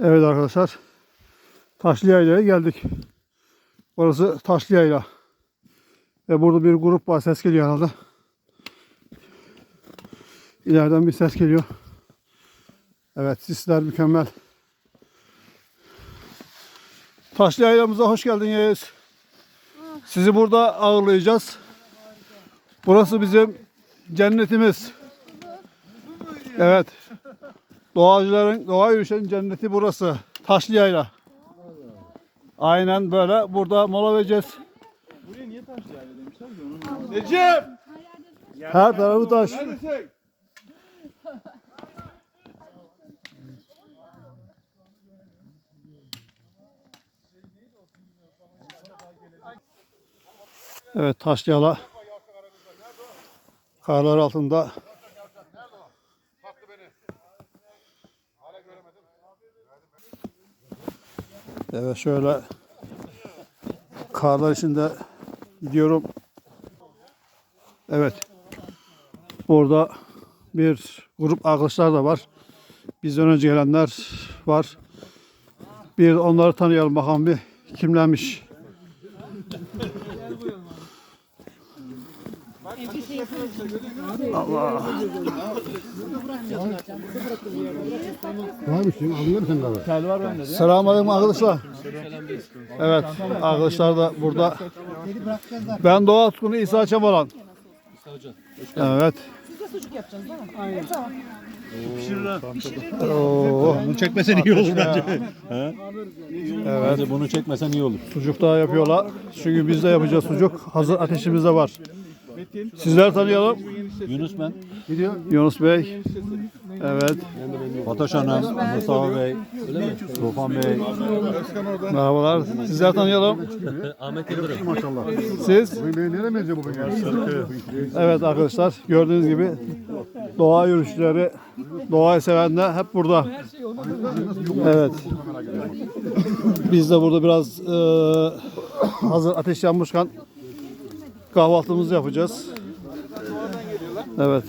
Evet arkadaşlar. Taşlı Yayla'ya geldik. Burası Taşlı Yayla. Ve burada bir grup var. Ses geliyor herhalde. İleriden bir ses geliyor. Evet sisler mükemmel. Taşlı Yayla'mıza hoş geldiniz. Sizi burada ağırlayacağız. Burası bizim cennetimiz. Evet. Doğacıların, doğa yürüyüşlerin cenneti burası. Taşlı Yayla. Aynen böyle. Burada mola vereceğiz. Necip! Her tarafı taş. Neredesin? Evet Taşlı Yala. Karlar altında. Evet şöyle karlar içinde gidiyorum. Evet. Burada bir grup arkadaşlar da var. Bizden önce gelenler var. Bir onları tanıyalım bakalım bir kimlermiş. Varmışsın alıyor musun kahve? Selamünaleyküm arkadaşlar. Evet arkadaşlar da burada. Ben Doğa Tutkunu İsa Çabalan. Evet. Oo, Bunu çekmesen iyi olur bence. evet Bunu çekmesen iyi olur. sucuk daha yapıyorlar. Çünkü biz de yapacağız sucuk. Hazır ateşimiz de var. Sizler tanıyalım. Yunus ben. Yunus Bey. Evet. Fatoş Hanım, Mustafa Bey, Tufan Bey. Merhabalar. Sizler tanıyalım. Maşallah. Siz? Nereye benziyor bugün ya? Evet arkadaşlar gördüğünüz gibi doğa yürüyüşleri, doğayı sevenler hep burada. Evet. Biz de burada biraz e, hazır ateş yanmışken kahvaltımızı yapacağız. Evet.